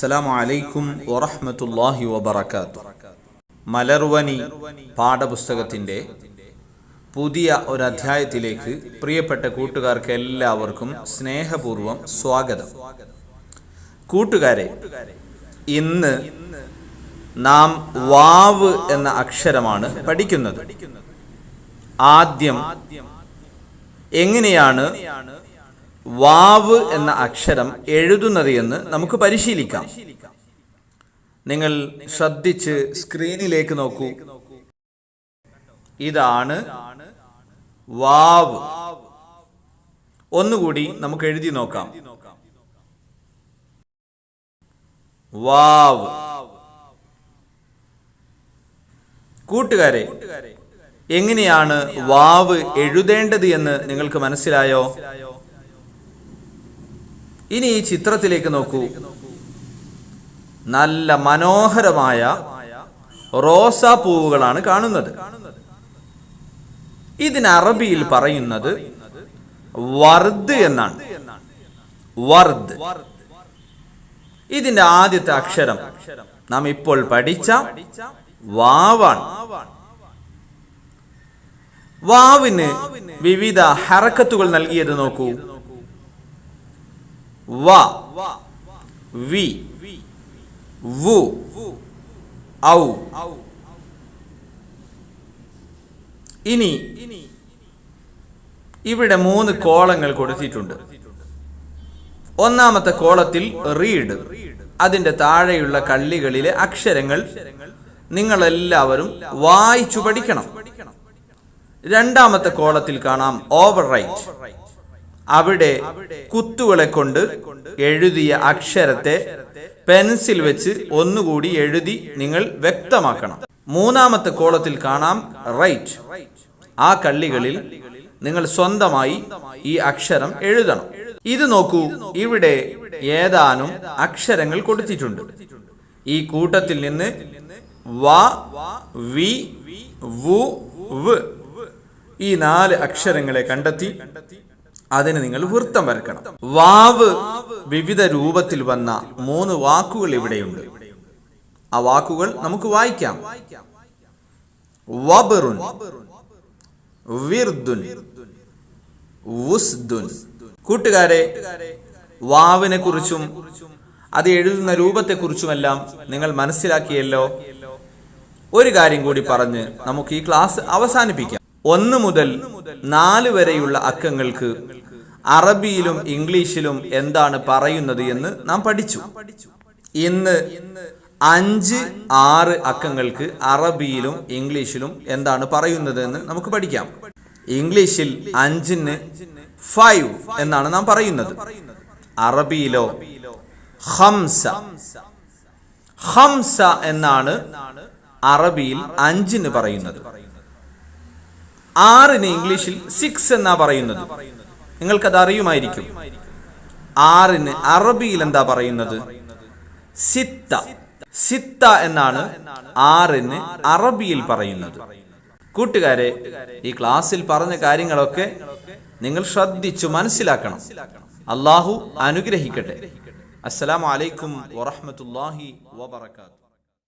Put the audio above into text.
അസ്സലാമു അലൈക്കും വറഹമത്തല്ലാഹി വബറകാത്തു മലർവനി പാഠപുസ്തകത്തിന്റെ പുതിയ ഒരു അധ്യായത്തിലേക്ക് പ്രിയപ്പെട്ട കൂട്ടുകാർക്ക് എല്ലാവർക്കും സ്നേഹപൂർവം സ്വാഗതം. കൂട്ടുകാരെ ഇന്ന് നാം വാവ് എന്ന അക്ഷരമാണ് പഠിക്കുന്നത്. ആദ്യം എങ്ങനെയാണ് വാവ് എന്ന അക്ഷരം എഴുതുന്നത് എന്ന് നമുക്ക് പരിശീലിക്കാം. നിങ്ങൾ ശ്രദ്ധിച്ച് സ്ക്രീനിലേക്ക് നോക്കൂ. ഇതാണ് വാവ്. ഒന്നുകൂടി നമുക്ക് എഴുതി നോക്കാം. വാവ്. കൂട്ടുകാരെ എങ്ങനെയാണ് വാവ് എഴുതേണ്ടത് എന്ന് നിങ്ങൾക്ക് മനസ്സിലായോ? ഇനി ഈ ചിത്രത്തിലേക്ക് നോക്കൂ. നല്ല മനോഹരമായ റോസാ പൂവുകളാണ് കാണുന്നത്. ഇതിന് അറബിയിൽ പറയുന്നത് വർദ് എന്നാണ്. വർദ്. ഇതിന്റെ ആദ്യത്തെ അക്ഷരം നാം ഇപ്പോൾ പഠിച്ച വാവാണ്. വാവിന് വിവിധ ഹറക്കത്തുകൾ നൽകിയത് നോക്കൂ. വ വി വു ഔ. ഇനി ഇവിടെ മൂന്ന് കോളങ്ങൾ കൊടുത്തിട്ടുണ്ട്. ഒന്നാമത്തെ കോളത്തിൽ റീഡ്. അതിന്റെ താഴെയുള്ള കള്ളികളിലെ അക്ഷരങ്ങൾ നിങ്ങളെല്ലാവരും വായിച്ചു പഠിക്കണം. രണ്ടാമത്തെ കോളത്തിൽ കാണാം ഓവർ റൈറ്റ് അവിടെ കുത്തുകളെ കൊണ്ട് എഴുതിയ അക്ഷരത്തെ പെൻസിൽ വെച്ച് ഒന്നുകൂടി എഴുതി നിങ്ങൾ വ്യക്തമാക്കണം. മൂന്നാമത്തെ കോളത്തിൽ കാണാം റൈറ്റ്. ആ കള്ളികളിൽ നിങ്ങൾ സ്വന്തമായി ഈ അക്ഷരം എഴുതണം. ഇത് നോക്കൂ ഇവിടെ ഏതാനും അക്ഷരങ്ങൾ കൊടുത്തിട്ടുണ്ട്. ഈ കൂട്ടത്തിൽ നിന്ന് വ വി വു ഈ നാല് അക്ഷരങ്ങളെ കണ്ടെത്തി അതിന് നിങ്ങൾ വൃത്തം വരക്കണം വാവ് വിവിധ രൂപത്തിൽ വന്ന മൂന്ന് വാക്കുകൾ ഇവിടെയുണ്ട്. ആ വാക്കുകൾ നമുക്ക് വായിക്കാം. വബറുൻ വിർദുൻ കൂട്ടുകാരെ വാവിനെ കുറിച്ചും അത് എഴുതുന്ന രൂപത്തെക്കുറിച്ചുമെല്ലാം നിങ്ങൾ മനസ്സിലാക്കിയല്ലോ. ഒരു കാര്യം കൂടി പറഞ്ഞ് നമുക്ക് ഈ ക്ലാസ് അവസാനിപ്പിക്കാം. ഒന്ന് മുതൽ നാല് വരെയുള്ള അക്കങ്ങൾക്ക് അറബിയിലും ഇംഗ്ലീഷിലും എന്താണ് പറയുന്നത് എന്ന് നാം പഠിച്ചു. ഇന്ന് അഞ്ച് ആറ് അക്കങ്ങൾക്ക് അറബിയിലും ഇംഗ്ലീഷിലും എന്താണ് പറയുന്നത് എന്ന് നമുക്ക് പഠിക്കാം. ഇംഗ്ലീഷിൽ അഞ്ചിന് ഫൈവ് എന്നാണ് നാം പറയുന്നത്. അറബിയിലോ ഹംസ ഹംസ എന്നാണ് അറബിയിൽ അഞ്ചിന് പറയുന്നത്. ആറിന് ഇംഗ്ലീഷിൽ സിക്സ് എന്നാ പറയുന്നത്. നിങ്ങൾക്കത് അറിയുമായിരിക്കും ആറിന് അറബിയിൽ എന്താ പറയുന്നത്? സിത്ത. സിത്ത എന്നാണ് ആറിന് അറബിയിൽ പറയുന്നത്. കൂട്ടുകാരെ ഈ ക്ലാസ്സിൽ പറഞ്ഞ കാര്യങ്ങളൊക്കെ നിങ്ങൾ ശ്രദ്ധിച്ചു മനസ്സിലാക്കണം. അള്ളാഹു അനുഗ്രഹിക്കട്ടെ. അസ്സലാമലൈക്കും വറഹമത്തല്ലാഹി വാത്തു